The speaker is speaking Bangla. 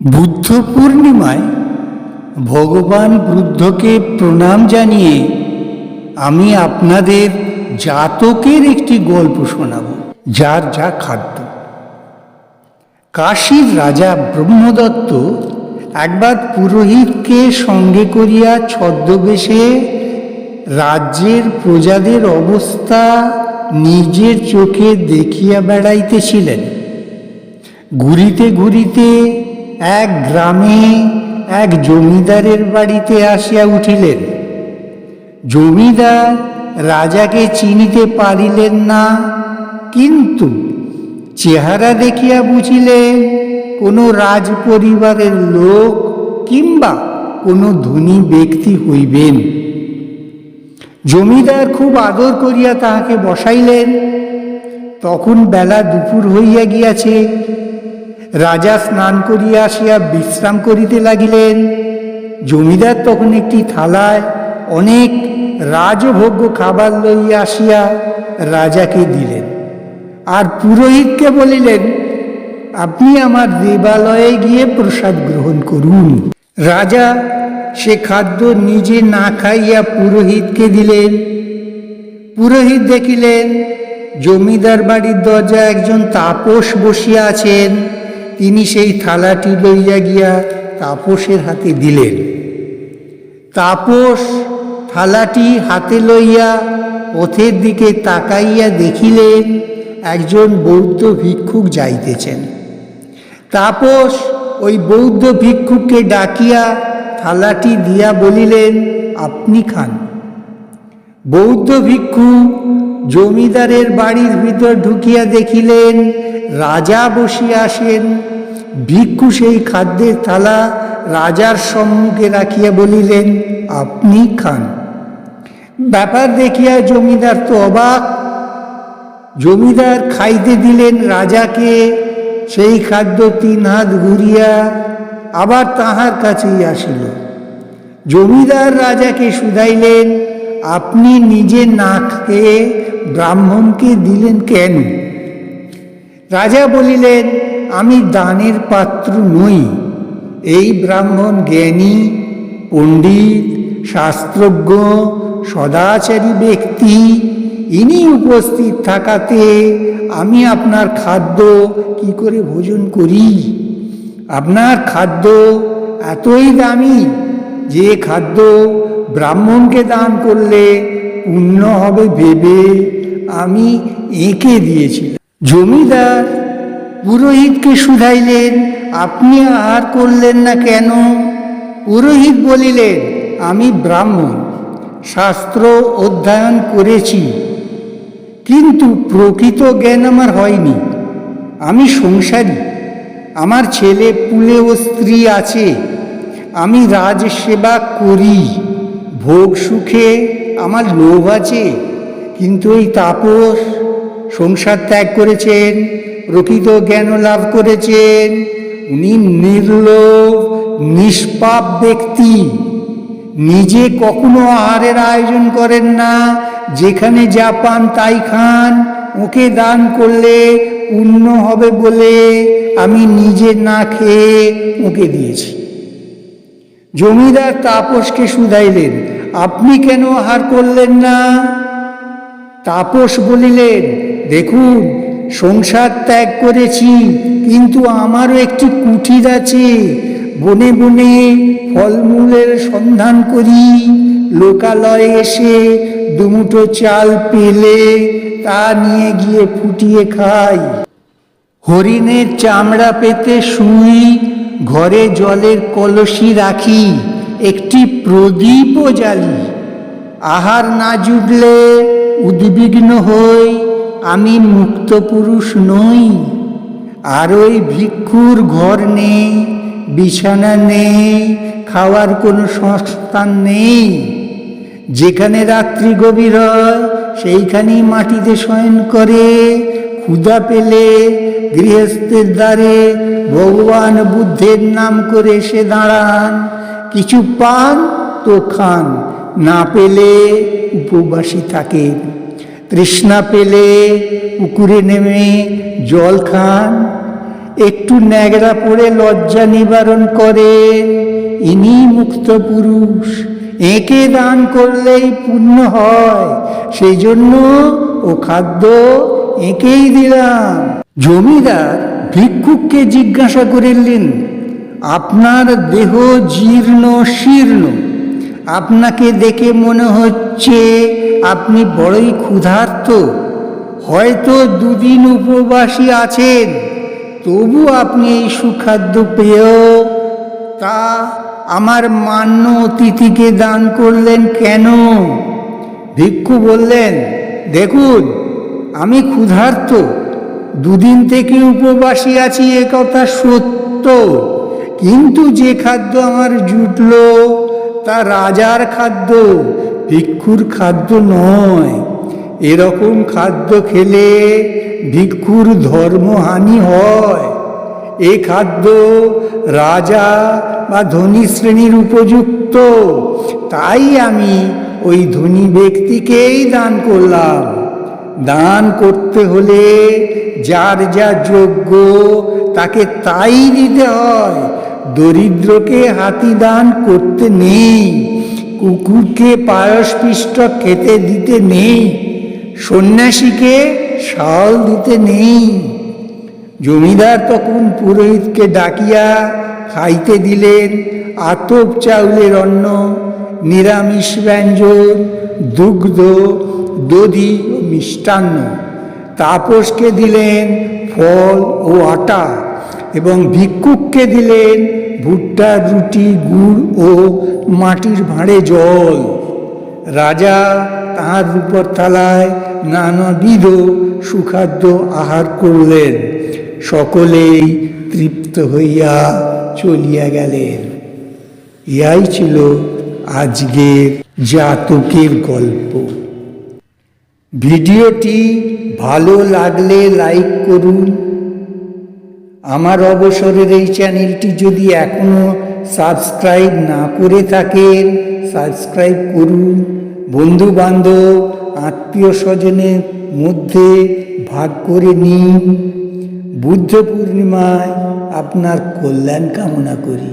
বুদ্ধ পূর্ণিমায় ভগবান বুদ্ধকে প্রণাম জানিয়ে আমি আপনাদের জাতকের একটি গল্প শোনাব, যার যা খাদ্য। কাশীর রাজা ব্রহ্মদত্ত একবার পুরোহিতকে সঙ্গে করিয়া ছদ্মবেশে রাজ্যের প্রজাদের অবস্থা নিজের চোখে দেখিয়া বেড়াইতেছিলেন। ঘুরিতে ঘুরিতে এক গ্রামে এক জমিদারের বাড়িতে আসিয়া উঠিলেন। জমিদার রাজাকে চিনিতে পারিলেন না, কিন্তু চেহারা দেখিয়া বুঝিলেন, কোনো রাজ পরিবারের লোক কিংবা কোনো ধনী ব্যক্তি হইবেন। জমিদার খুব আদর করিয়া তাহাকে বসাইলেন। তখন বেলা দুপুর হইয়া গিয়াছে রাজা স্নান করিয়া আসিয়া বিশ্রাম করিতে লাগিলেন। জমিদার তখন একটি থালায় অনেক রাজভোগ্য খাবার লইয়া আসিয়া রাজাকে দিলেন। আর পুরোহিতকে বলিলেন, আপনি আমার দেবালয়ে গিয়ে প্রসাদ গ্রহণ করুন। রাজা সে খাদ্য নিজে না খাইয়া পুরোহিতকে দিলেন। পুরোহিত দেখিলেন, জমিদার বাড়ির দরজা একজন তাপস বসিয়া আছেন। তিনি সেই থালাটি লইয়া গিয়া তাপসের হাতে দিলেন। তাপস থালাটি হাতে লইয়া পথের দিকে তাকাইয়া দেখিলেন, একজন বৌদ্ধ ভিক্ষুক যাইতেছেন। তাপস ওই বৌদ্ধ ভিক্ষুককে ডাকিয়া থালাটি দিয়া বলিলেন, আপনি খান। বৌদ্ধ ভিক্ষু জমিদারের বাড়ির ভিতর ঢুকিয়া দেখিলেন রাজা বসিয়া আসেন, ভিক্ষু সেই খাদ্যের থালা রাজার সম্মুখে রাখিয়া বলিলেন, আপনি খান। ব্যাপার দেখিয়া জমিদার তো অবাক। জমিদার খাইতে দিলেন রাজাকে, সেই খাদ্য তিন হাত ঘুরিয়া আবার তাহার কাছেই আসিল। জমিদার রাজাকে শুধাইলেন, আপনি নিজে না খেয়ে ব্রাহ্মণকে দিলেন কেন? রাজা বলিলেন, আমি দানের পাত্র নই। এই ব্রাহ্মণ জ্ঞানী, পণ্ডিত, শাস্ত্রজ্ঞ, সদাচারী ব্যক্তি, ইনি উপস্থিত থাকাতে আমি আপনার খাদ্য কি করে ভোজন করি? আপনার খাদ্য এতই দামি যে খাদ্য ব্রাহ্মণকে দান করলে পুণ্য হবে ভেবে আমি এঁকে দিয়েছিলাম। জমিদার, পুরোহিতকে শুধাইলেন, আপনি আহার করলেন না কেন? পুরোহিত বলিলেন, আমি ব্রাহ্মণ, শাস্ত্র অধ্যয়ন করেছি, কিন্তু প্রকৃত জ্ঞান আমার হয়নি। আমি সংসারী, আমার ছেলে পুলে ও স্ত্রী আছে, আমি রাজসেবা করি, ভোগ সুখে আমার লোভ আছে, কিন্তু এই তাপস সংসার ত্যাগ করেছেন প্রকৃত জ্ঞান লাভ করেছেন। উনি নির্লোভ, নিষ্পাপ ব্যক্তি। নিজে কখনো আহারের আয়োজন করেন না। যেখানে যা পান তাই খান। ওকে দান করলে পুণ্য হবে বলে আমি নিজে না খেয়ে ওকে দিয়েছি। জমিদার তাপসকে শুধাইলেন, আপনি কেন আহার করলেন না? তাপস বলিলেন, দেখুন, সংসার ত্যাগ করেছি, কিন্তু আমারও একটি কুঠির আছে। বনে বনে ফলমূলের সন্ধান করি। লোকালয়ে এসে দুমুঠো চাল পেলে তা নিয়ে গিয়ে ফুটিয়ে খাই। হরিণের চামড়া পেতে শুই, ঘরে জলের কলসি রাখি, একটি প্রদীপও জ্বালি। আহার না জুটলে উদ্বিগ্ন হই, আমি মুক্ত পুরুষ নই। আর ওই ভিক্ষুর ঘর নেই, বিছানা নেই, খাওয়ার কোনো সংস্থান নেই। যেখানে রাত্রি গভীর হয়, সেইখানেই মাটিতে শয়ন করে, ক্ষুধা পেলে গৃহস্থের দ্বারে ভগবান বুদ্ধের নাম করে সে দাঁড়ান। কিছু পান তো খান না পেলে উপবাসী থাকেন তৃষ্ণা পেলে পুকুরে নেমে জল খান। একটু ন্যাগড়া পড়ে লজ্জা নিবারণ করেন ইনি মুক্ত পুরুষ, একে দান করলেই পুণ্য হয়। সেই জন্য ও খাদ্য একেই দিলাম। জমিদার ভিক্ষুককে জিজ্ঞাসা করিলেন, আপনার দেহ জীর্ণ, শীর্ণ আপনাকে দেখে মনে হচ্ছে আপনি বড়ই ক্ষুধার্ত। হয়তো দুদিন উপবাসী আছেন, তবু আপনি এই সুখাদ্য পেয়েও তা আমার মান্য অতিথিকে দান করলেন কেন? ভিক্ষু বললেন, দেখুন, আমি ক্ষুধার্ত, দুদিন থেকে উপবাসী আছি, এ কথা সত্য। কিন্তু যে খাদ্য আমার জুটল তা রাজার খাদ্য, ভিক্ষুর খাদ্য নয়। এরকম খাদ্য খেলে ভিক্ষুর ধর্মহানি হয়। এ খাদ্য রাজা বা ধনী শ্রেণির উপযুক্ত। তাই আমি ওই ধনী ব্যক্তিকেই দান করলাম। দান করতে হলে যার যা যোগ্য তাকে তাই দিতে হয়। দরিদ্রকে হাতি দান করতে নেই, কুকুরকে পায়স পিষ্ট খেতে দিতে নেই, সন্ন্যাসীকে শাল দিতে নেই। জমিদার তখন পুরোহিতকে ডাকিয়া খাইতে দিলেন, আতপ চাউলের অন্ন, নিরামিষ ব্যঞ্জন, দুগ্ধ, দধি ও মিষ্টান্ন। তাপসকে দিলেন ফল ও আটা। এবং ভিক্ষুককে দিলেন ভুট্টার রুটি, গুড় ও মাটির ভাঁড়ে জল। রাজা তাহার রূপর থালায় নানাবিধ সুখাদ্য আহার করলেন। সকলেই তৃপ্ত হইয়া চলিয়া গেলেন। ইহাই ছিল আজকের জাতকের গল্প। ভিডিওটি ভালো লাগলে লাইক করুন আমার অবসরের এই চ্যানেলটি যদি এখনও সাবস্ক্রাইব না করে থাকেন, সাবস্ক্রাইব করুন। বন্ধু বান্ধব আত্মীয় স্বজনের মধ্যে ভাগ করে নিন। বুদ্ধ পূর্ণিমায় আপনার কল্যাণ কামনা করি।